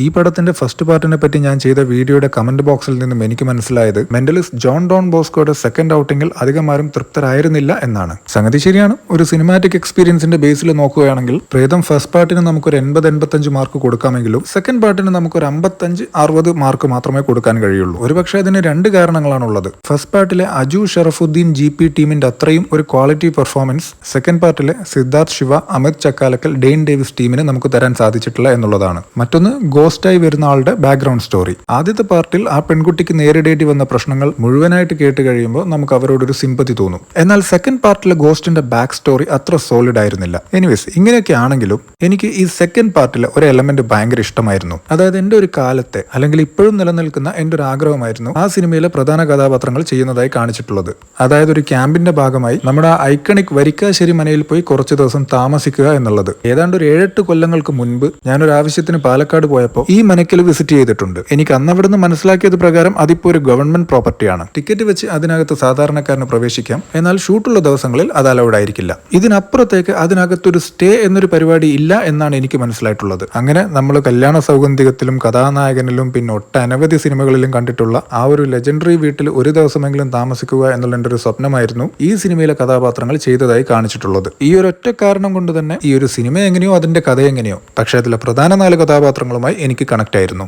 ഈ പടത്തിന്റെ ഫസ്റ്റ് പാർട്ടിനെ പറ്റി ഞാൻ ചെയ്ത വീഡിയോയുടെ കമന്റ് ബോക്സിൽ നിന്നും എനിക്ക് മനസ്സിലായത് മെന്റലിസ്റ്റ് ജോൺ ഡോൺ ബോസ്കോയുടെ സെക്കൻഡ് ഔട്ടിംഗിൽ അധികമാരും തൃപ്തരായിരുന്നില്ല എന്നാണ്. സംഗതി ശരിയാണ് ഒരു സിനിമാറ്റിക് എക്സ്പീരിയൻസിന്റെ ബേസിൽ നോക്കുകയാണെങ്കിൽ പ്രേതം ഫസ്റ്റ് പാർട്ടിന് നമുക്കൊരു എൺപത് എൺപത്തഞ്ച് മാർക്ക് കൊടുക്കാമെങ്കിലും സെക്കൻഡ് പാർട്ടിന് നമുക്കൊരു അമ്പത്തഞ്ച് അറുപത് മാർക്ക് മാത്രമേ കൊടുക്കാൻ കഴിയുള്ളൂ. ഒരുപക്ഷെ അതിന് രണ്ട് കാരണങ്ങളാണുള്ളത്. ഫസ്റ്റ് പാർട്ടിലെ അജു ഷറഫുദ്ദീൻ ജി പി ടീമിന്റെ അത്രയും ഒരു ക്വാളിറ്റി പെർഫോമൻസ് സെക്കൻഡ് പാർട്ടിലെ സിദ്ധാർത്ഥ് ശിവ അമിത് ചക്കാലക്കൽ ഡെയിൻ ഡേവിസ് ടീമിന് നമുക്ക് തരാൻ സാധിച്ചിട്ടില്ല എന്നുള്ളതാണ്. മറ്റൊന്ന് ഗോസ്റ്റായി വരുന്ന ആളുടെ ബാക്ക്ഗ്രൗണ്ട് സ്റ്റോറി ആദ്യത്തെ പാർട്ടിൽ ആ പെൺകുട്ടിക്ക് നേരിടേണ്ടി വന്ന പ്രശ്നങ്ങൾ മുഴുവനായിട്ട് കേട്ട് കഴിയുമ്പോൾ നമുക്ക് അവരോടൊരു സിമ്പതി തോന്നും. എന്നാൽ സെക്കൻഡ് പാർട്ടിലെ ഗോസ്റ്റിന്റെ ബാക്ക് സ്റ്റോറി അത്ര സോളിഡ് ആയിരുന്നില്ല. എനിവേസ് ഇങ്ങനെയൊക്കെ ആണെങ്കിലും എനിക്ക് ഈ സെക്കൻഡ് പാർട്ടിലെ ഒരു എലമെന്റ് ഭയങ്കര ഇഷ്ടമായിരുന്നു. അതായത് എന്റെ ഒരു കാലത്തെ അല്ലെങ്കിൽ ഇപ്പോഴും നിലനിൽക്കുന്ന എന്റെ ഒരു ആഗ്രഹമായിരുന്നു ആ സിനിമയിലെ പ്രധാന കഥാപാത്രങ്ങൾ ചെയ്യുന്നതായി കാണിച്ചിട്ടുള്ളത്. അതായത് ഒരു ക്യാമ്പിന്റെ ഭാഗമായി നമ്മുടെ ഐക്കണിക് വരിക്കാശ്ശേരി മനയിൽ പോയി കുറച്ചു ദിവസം താമസിക്കുക എന്നുള്ളത്. ഏതാണ്ട് ഒരു ഏഴെട്ട് കൊല്ലങ്ങൾക്ക് മുൻപ് ഞാനൊരു ആവശ്യത്തിന് പാലക്കാട് പോയപ്പോൾ ഈ മനക്കിൽ വിസിറ്റ് ചെയ്തിട്ടുണ്ട്. എനിക്ക് അന്ന് അവിടുന്ന് മനസ്സിലാക്കിയത് പ്രകാരം അതിപ്പോൾ ഒരു ഗവൺമെന്റ് പ്രോപ്പർട്ടിയാണ് ടിക്കറ്റ് വെച്ച് അതിനകത്ത് സാധാരണക്കാരന് പ്രവേശിക്കാം. എന്നാൽ ഷൂട്ടുള്ള ദിവസങ്ങളിൽ അത് അലൗഡ് ആയിരിക്കില്ല. ഇതിനപ്പുറത്തേക്ക് അതിനകത്ത് ഒരു സ്റ്റേ എന്നൊരു പരിപാടി ഇല്ല എന്നാണ് എനിക്ക് മനസ്സിലായിട്ടുള്ളത്. അങ്ങനെ നമ്മൾ കല്യാണ സൗഗന്ധികത്തിലും കഥാനായകനിലും പിന്നെ ഒട്ടനവധി സിനിമകളിലും കണ്ടിട്ടുള്ള ആ ഒരു ലെജൻഡറി വീട്ടിൽ ഒരു ദിവസമെങ്കിലും താമസിക്കുക എന്നുള്ള എന്റെ ഒരു സ്വപ്നമായിരുന്നു ഈ സിനിമയിലെ കഥാപാത്രങ്ങൾ ചെയ്തതായി കാണിച്ചിട്ടുള്ളത്. ഈ ഒരു ഒറ്റ കാരണം കൊണ്ട് തന്നെ ഈ ഒരു സിനിമ എങ്ങനെയോ അതിന്റെ കഥ എങ്ങനെയോ. പക്ഷേ അതിലെ പ്രധാന നാല് കഥാപാത്രങ്ങളുമായി എനിക്ക് കണക്ട് ആയിരുന്നു.